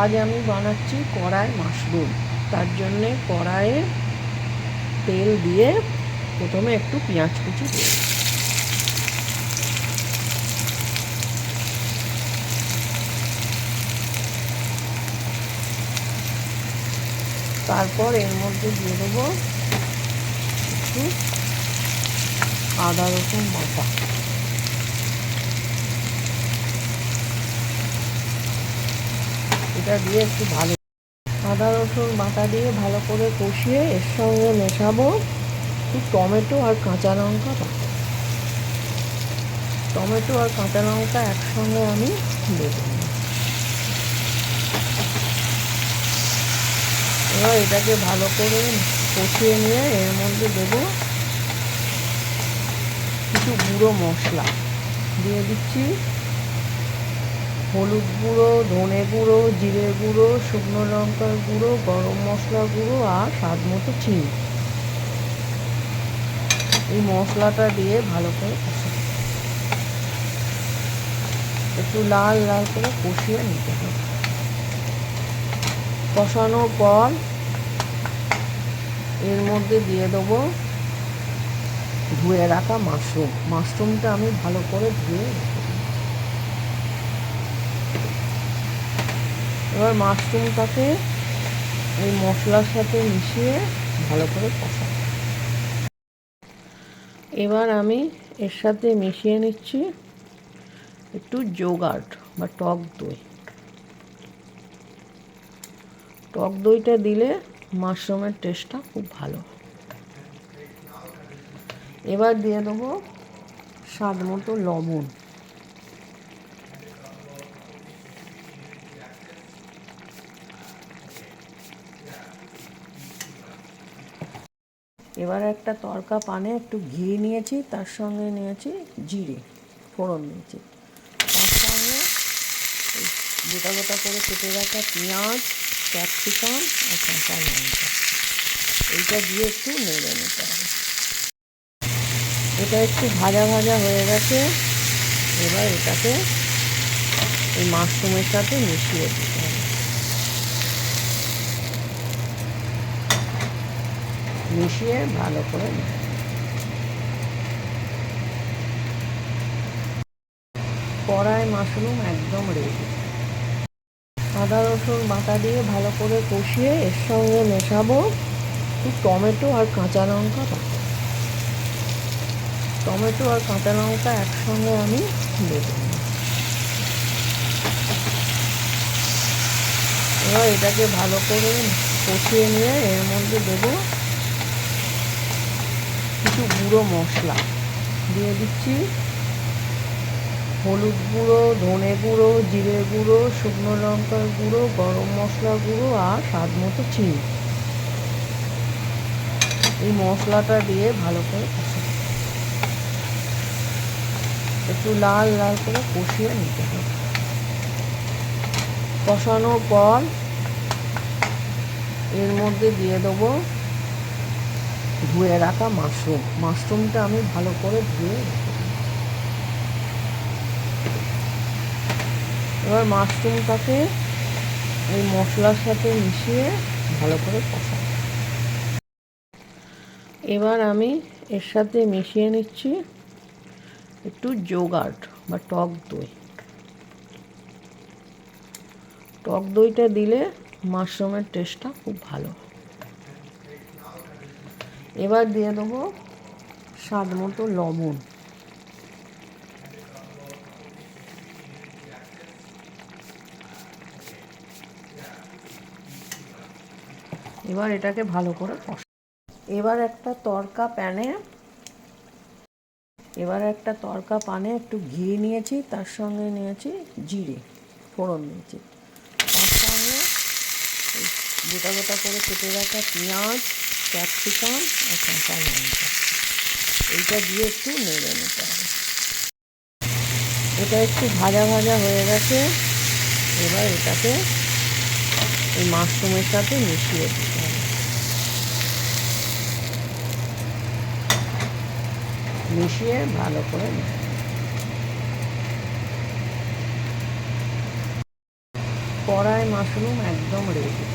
আজ আমি বানাচ্ছি কড়াই মাশরুম। তার জন্যে কড়াইয়ে তেল দিয়ে প্রথমে একটু পেঁয়াজ কুচি দেব তারপর এর মধ্যে দিয়ে দেবো একটু আদা রসুন বাটা। এটা দিয়ে একটু ভালো। আদা, রসুন বাটা দিয়ে ভালো করে কষিয়ে এর সঙ্গে মেশাবো। একটু টমেটো আর কাঁচা লঙ্কা টমেটো আর কাঁচা লঙ্কা একসঙ্গে আমি দেব। এবার এটাকে ভালো করে কষিয়ে নিয়ে এর মধ্যে দেবো কিছু গুঁড়ো মশলা। দিয়ে দিচ্ছি হলুদ গুঁড়ো, ধনে গুঁড়ো, জিরে গুঁড়ো, শুকনো লঙ্কার গুঁড়ো, গরম মশলা গুঁড়ো আর স্বাদ মতো চিনি। এই মশলাটা দিয়ে ভালো করে একটু লাল লাল করে কষিয়ে নিতে হবে। কষানোর পর এর মধ্যে দিয়ে দেবো ধুয়ে রাখা মাশরুম। মাশরুমটা আমি ভালো করে ধুয়ে এবার মাশরুমটাকে এই মশলার সাথে মিশিয়ে ভালো করে কষাবো এবার আমি এর সাথে মিশিয়ে নিচ্ছি একটু যোগার্ট বা টক দই। টক দইটা দিলে মাশরুমের টেস্টটা খুব ভালো এবার দিয়ে দেবো স্বাদ মতো লবণ। এবার একটা তরকা পানে একটু ঘি নিয়েছি, তার সঙ্গে নিয়েছি জিরে, ফোড়ন নিয়েছি তার সঙ্গে গোটা গোটা করে কেটে রাখা পেঁয়াজ, ক্যাপসিকাম আর কাঁচা লঙ্কা। এইটা দিয়ে একটু নেড়ে নিতে হবে। এটা একটু ভাজা ভাজা হয়ে গেছে। এবার এটাকে এই মাশরুমের সাথে মিশিয়ে দিতে হবে। মিশিয়ে ভালো করে কড়াই মাশরুম একদম রেডি আদা, রসুন বাটা দিয়ে ভালো করে কষিয়ে এর সঙ্গে মেশাবো টমেটো আর কাঁচা লঙ্কা টমেটো আর কাঁচা লঙ্কা একসঙ্গে আমি দেব। এবার এটাকে ভালো করে কষিয়ে নিয়ে এর মধ্যে দেবো কিছু গুঁড়ো মশলা। দিয়ে দিচ্ছি হলুদ গুঁড়ো, ধনে গুঁড়ো, জিরে গুঁড়ো, শুকনো লঙ্কার গুঁড়ো, গরম মশলা গুঁড়ো আর স্বাদ মতো চিনি। এই মশলাটা দিয়ে ভালো করে একটু লাল লাল করে কষিয়ে নিতে হবে। কষানোর পর এর মধ্যে দিয়ে দেবো ধুয়ে রাখা মাশরুম। মাশরুমটা আমি ভালো করে ধুয়ে এবার মাশরুমটাকে এই মশলার সাথে মিশিয়ে ভালো করে কষাবো। এবার আমি এর সাথে মিশিয়ে নিচ্ছি একটু যোগার্ট বা টক দই। টক দইটা দিলে মাশরুমের টেস্টটা খুব ভালো এবার দিয়ে দেবো স্বাদ মতো লবণ। এবার এটাকে ভালো করে এবার একটা তরকা প্যানে, এবার একটা তরকা পানে একটু ঘি নিয়েছি, তার সঙ্গে নিয়েছি জিরে, ফোড়ন নিয়েছি তার সঙ্গে গোটা গোটা করে কেটে রাখা পেঁয়াজ ক্যাপসিকাম আর কাঁচা লঙ্কা এইটা দিয়ে একটু নেড়ে নিতে হবে। এটা একটু ভাজা ভাজা হয়ে গেছে। এবার এটাকে এই মাশরুমের সাথে মিশিয়ে দিতে হবে। মিশিয়ে ভালো করে কড়াই মাশরুম একদম রেডি